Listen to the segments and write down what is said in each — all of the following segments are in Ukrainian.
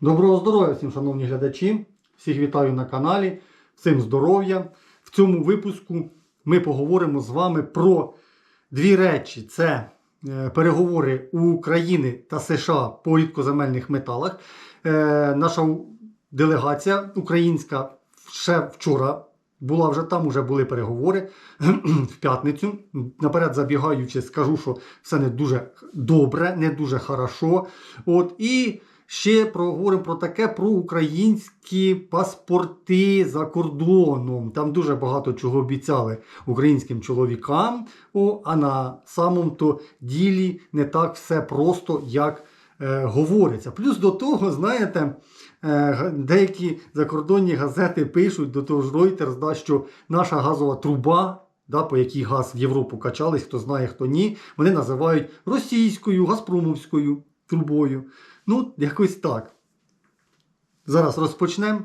Доброго здоров'я всім, шановні глядачі! Всіх вітаю на каналі, всім здоров'я. В цьому випуску ми поговоримо з вами про дві речі: це е, переговори України та США по рідкоземельних металах. Е, Наша делегація українська ще вчора була вже там, вже були переговори в п'ятницю. Наперед забігаючи, скажу, що все не дуже добре, не дуже хорошо. От і ще проговоримо про таке про українські паспорти за кордоном. Там дуже багато чого обіцяли українським чоловікам. О, а на самому то ділі не так все просто, як е, говориться. Плюс до того, знаєте. е, Деякі закордонні газети пишуть до того ж Reuters, да, що наша газова труба, да, по якій газ в Європу качались, хто знає, хто ні, вони називають російською, газпромовською трубою. Ну, якось так. Зараз розпочнемо.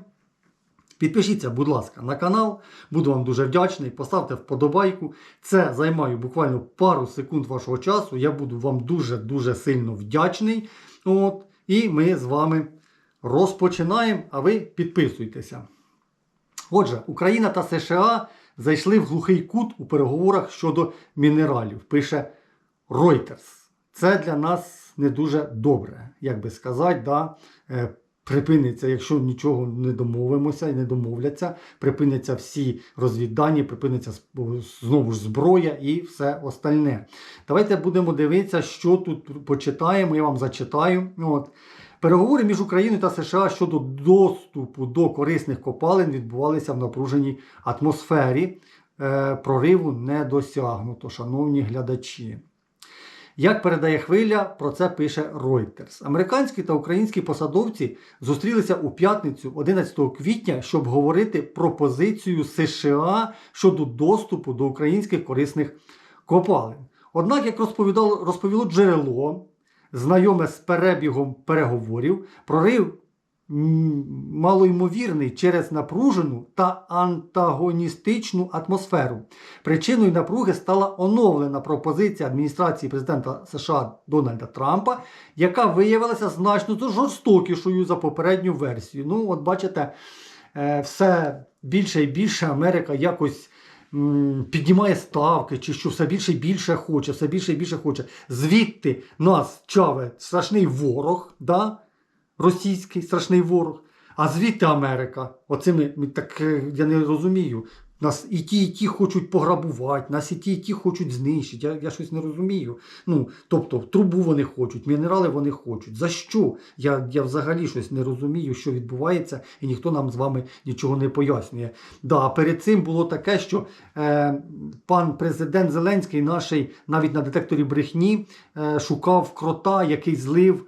Підпишіться, будь ласка, на канал. Буду вам дуже вдячний. Поставте вподобайку. Це займає буквально пару секунд вашого часу. Я буду вам дуже-дуже сильно вдячний. От. І ми з вами розпочинаємо, а ви підписуйтеся. Отже, Україна та США зайшли в глухий кут у переговорах щодо мінералів, пише Reuters. Це для нас не дуже добре, як би сказати, да? е, припиниться, якщо нічого не домовимося і не домовляться, припиняться всі розвіддані, припиниться знову ж зброя і все остальне. Давайте будемо дивитися, що тут почитаємо. Я вам зачитаю. От. Переговори між Україною та США щодо доступу до корисних копалин відбувалися в напруженій атмосфері. Е, прориву не досягнуто, шановні глядачі. Як передає хвиля, про це пише Reuters. Американські та українські посадовці зустрілися у п'ятницю 11 квітня, щоб говорити про позицію США щодо доступу до українських корисних копалин. Однак, як розповідало, розповіло джерело, знайоме з перебігом переговорів, прорив малоймовірний через напружену та антагоністичну атмосферу. Причиною напруги стала оновлена пропозиція адміністрації президента США Дональда Трампа, яка виявилася значно жорстокішою за попередню версію. Ну, от бачите, е, все більше і більше Америка якось. Піднімає ставки, чи що все більше і більше хоче, все більше і більше хоче. Звідти нас чаве страшний ворог, да? Російський страшний ворог, а звідти Америка. Оцими ми так е, я не розумію. Нас і ті, і ті хочуть пограбувати, нас і ті, і ті хочуть знищити. Я, я щось не розумію. Ну, тобто, трубу вони хочуть, мінерали вони хочуть. За що? Я, я взагалі щось не розумію, що відбувається, і ніхто нам з вами нічого не пояснює. Да, а перед цим було таке, що е, пан президент Зеленський, наший навіть на детекторі брехні, е, шукав крота, який злив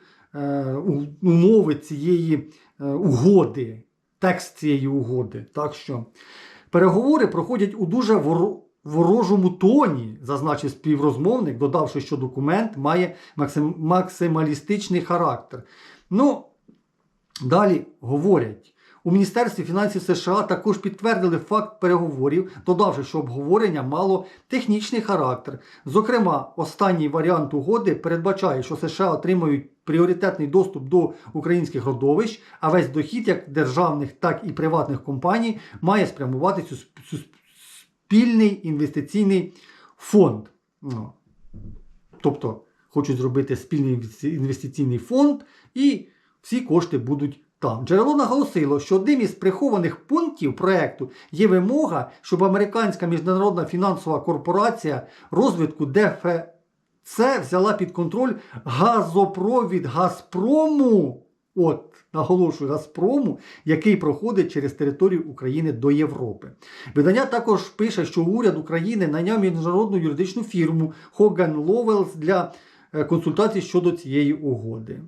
умови цієї е, угоди, текст цієї угоди. Так що переговори проходять у дуже ворожому тоні, зазначив співрозмовник, додавши, що документ має максималістичний характер. Ну, далі говорять. У Міністерстві фінансів США також підтвердили факт переговорів, додавши, що обговорення мало технічний характер. Зокрема, останній варіант угоди передбачає, що США отримають пріоритетний доступ до українських родовищ, а весь дохід як державних, так і приватних компаній має спрямуватись у сп- сп- спільний інвестиційний фонд. Ну, Тобто хочуть зробити спільний інвестиційний фонд, і всі кошти будуть там. Джерело наголосило, що одним із прихованих пунктів проекту є вимога, щоб американська міжнародна фінансова корпорація розвитку ДФЦ взяла під контроль газопровід Газпрому. От, наголошую, Газпрому, який проходить через територію України до Європи. Видання також пише, що уряд України найняв міжнародну юридичну фірму Hogan Lovells для е, консультацій щодо цієї угоди.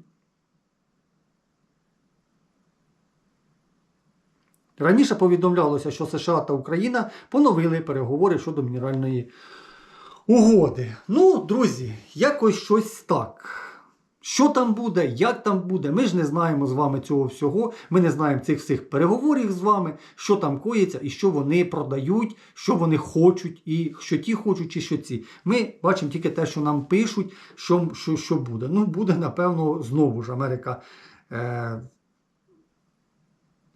Раніше повідомлялося, що США та Україна поновили переговори щодо мінеральної угоди. Ну, друзі, якось щось так. Що там буде, як там буде, ми ж не знаємо з вами цього всього. Ми не знаємо цих всіх переговорів з вами, що там коїться і що вони продають, що вони хочуть, і що ті хочуть, і що ці. Ми бачимо тільки те, що нам пишуть, що, що, що буде. Ну, буде, напевно, знову ж Америка. Е,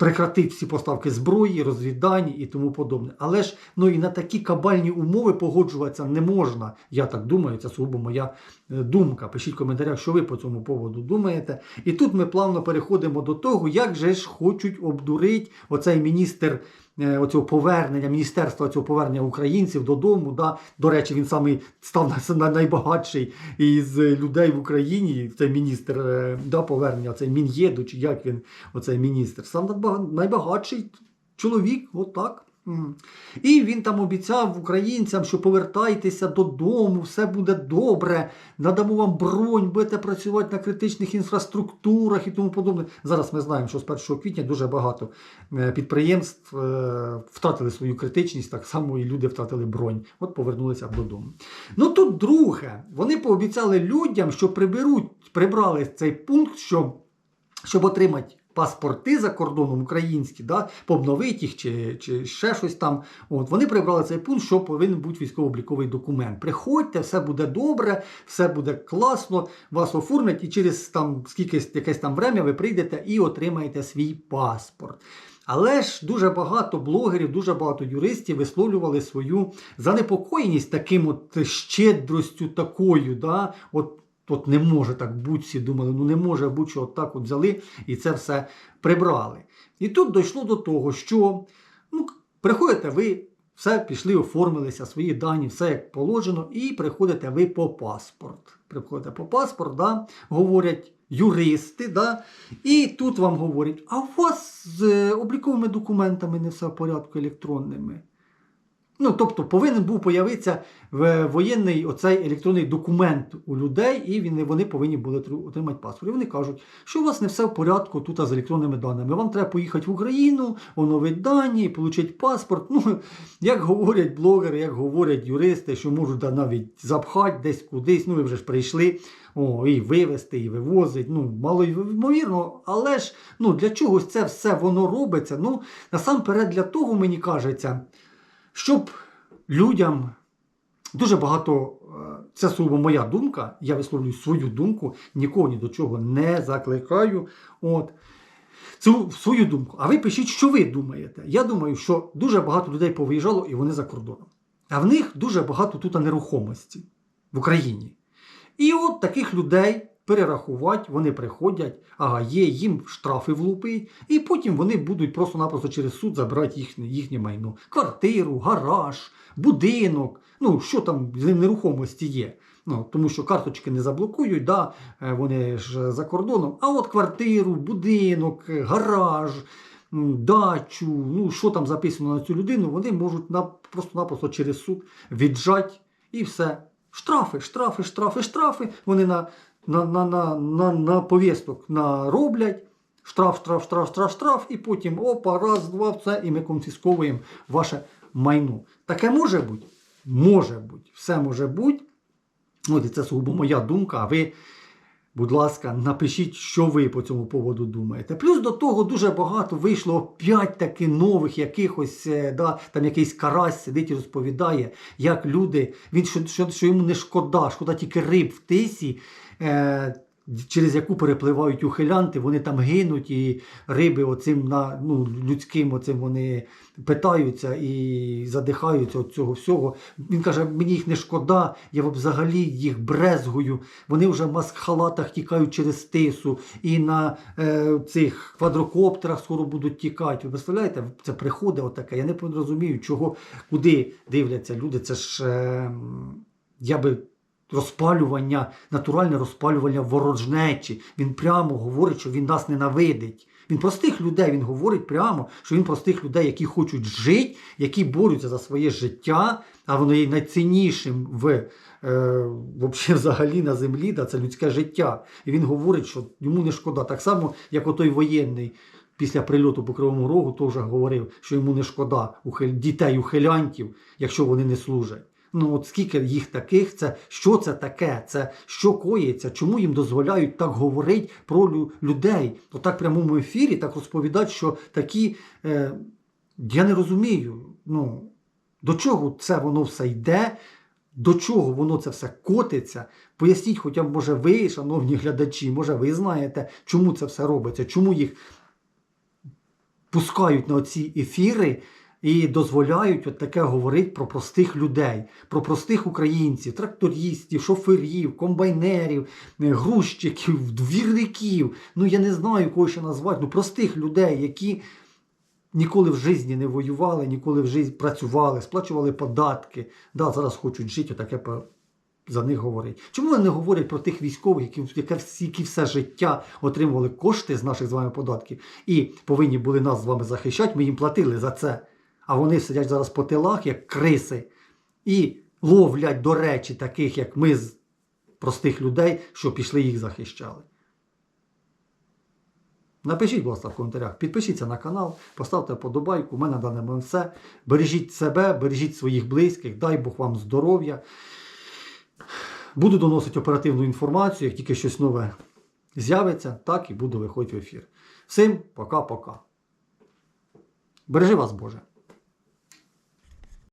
прекратить всі поставки зброї, розвіддані і тому подобне. Але ж ну і на такі кабальні умови погоджуватися не можна. Я так думаю, це сугубо моя е, думка. Пишіть в коментарях, що ви по цьому поводу думаєте. І тут ми плавно переходимо до того, як же ж хочуть обдурити оцей міністр. Е, Оцього повернення міністерства цього повернення українців додому. Да? До речі, він саме став на- на найбагатший із людей в Україні. Цей міністр е, да, повернення, цей Мін'єду, чи як він, оцей міністр, сам найбагатший чоловік, отак. І він там обіцяв українцям, що повертайтеся додому, все буде добре, надамо вам бронь, будете працювати на критичних інфраструктурах і тому подобне. Зараз ми знаємо, що з 1 квітня дуже багато е, підприємств е, втратили свою критичність, так само і люди втратили бронь. От повернулися додому. Ну тут друге, вони пообіцяли людям, що приберуть, прибрали цей пункт, що щоб отримати паспорти за кордоном українські, да, пообновити їх чи, чи ще щось там. От, вони прибрали цей пункт, що повинен бути військово-обліковий документ. Приходьте, все буде добре, все буде класно, вас оформлять, і через там скільки якесь там время ви прийдете і отримаєте свій паспорт. Але ж дуже багато блогерів, дуже багато юристів висловлювали свою занепокоєність таким от щедростю такою. Да? От От не може так бути, всі думали, ну не може бути, що от так от взяли і це все прибрали. І тут дійшло до того, що ну, приходите ви, все пішли, оформилися, свої дані, все як положено, і приходите ви по паспорт. Приходите по паспорт, да, говорять юристи, да, і тут вам говорять, а у вас з е, обліковими документами не все в порядку електронними. Ну, тобто повинен був появитися в- воєнний оцей електронний документ у людей, і вони повинні були отримати паспорт. І вони кажуть, що у вас не все в порядку тут з електронними даними. Вам треба поїхати в Україну, оновити дані, отримати паспорт. Ну, як говорять блогери, як говорять юристи, що можуть навіть запхати десь кудись, ну ви вже ж прийшли. О, і вивезти, і вивозить. Ну, мало ймовірно, але ж ну, для чогось це все воно робиться. Ну, насамперед для того, мені кажеться, щоб людям дуже багато, е, це сугубо моя думка, я висловлюю свою думку, нікого ні до чого не закликаю. От. Цю свою думку. А ви пишіть, що ви думаєте. Я думаю, що дуже багато людей повиїжджало і вони за кордоном. А в них дуже багато тут нерухомості в Україні. І от таких людей перерахувати, вони приходять, ага, є, їм штрафи влупить, і потім вони будуть просто-напросто через суд забирати їхнє, їхнє майно. Квартиру, гараж, будинок, ну що там з нерухомості є. Ну, тому що карточки не заблокують, да, е, вони ж за кордоном. А от квартиру, будинок, гараж, дачу, ну що там записано на цю людину, вони можуть на, просто-напросто через суд віджати і все. Штрафи, штрафи, штрафи, штрафи. Вони на, на, на, на, на, на повісток нароблять. Штраф, штраф, штраф, штраф, штраф, і потім опа, раз, два, все, і ми конфісковуємо ваше майно. Таке може бути? Може бути. Все може бути. От і це сугубо моя думка, а ви, будь ласка, напишіть, що ви по цьому поводу думаєте. Плюс до того дуже багато вийшло п'ять таки нових якихось, е, да, там якийсь карась сидить і розповідає, як люди, він що, що, що йому не шкода, шкода тільки риб в тисі. Е, Через яку перепливають ухилянти, вони там гинуть, і риби оцим на ну, людським оцим вони питаються і задихаються від цього всього. Він каже: мені їх не шкода, я взагалі їх брезгую. Вони вже в маск-халатах тікають через тису, і на е, цих квадрокоптерах скоро будуть тікати. Ви представляєте, це приходить отаке. Я не розумію, чого, куди дивляться люди. Це ж е, я би розпалювання, натуральне розпалювання ворожнечі. Він прямо говорить, що він нас ненавидить. Він простих людей, він говорить прямо, що він простих людей, які хочуть жити, які борються за своє життя, а воно є найціннішим в, е, взагалі на землі, да, це людське життя. І він говорить, що йому не шкода. Так само, як отой воєнний. Після прильоту по Кривому Рогу теж говорив, що йому не шкода дітей ухилянтів, якщо вони не служать. Ну от скільки їх таких, це що це таке? Це що коїться? Чому їм дозволяють так говорити про лю- людей? Отак прямому ефірі так розповідати, що такі. Е, я не розумію. Ну, до чого це воно все йде? До чого воно це все котиться? Поясніть, хоча б, може, ви, шановні глядачі, може, ви знаєте, чому це все робиться, чому їх пускають на ці ефіри і дозволяють от таке говорити про простих людей, про простих українців, трактористів, шоферів, комбайнерів, е, грузчиків, двірників. Ну я не знаю, кого ще назвати. Ну простих людей, які ніколи в житті не воювали, ніколи в житті працювали, сплачували податки. Да, зараз хочуть жити, таке за них говорить. Чому вони не говорять про тих військових, які, які, які все життя отримували кошти з наших з вами податків і повинні були нас з вами захищати, ми їм платили за це. А вони сидять зараз по тилах, як криси, і ловлять, до речі, таких, як ми з простих людей, що пішли їх захищали. Напишіть, будь ласка, в коментарях, підпишіться на канал, поставте подобайку. У мене на даний момент все. Бережіть себе, бережіть своїх близьких, дай Бог вам здоров'я. Буду доносити оперативну інформацію, як тільки щось нове з'явиться, так і буду виходити в ефір. Всім пока-пока. Бережи вас, Боже!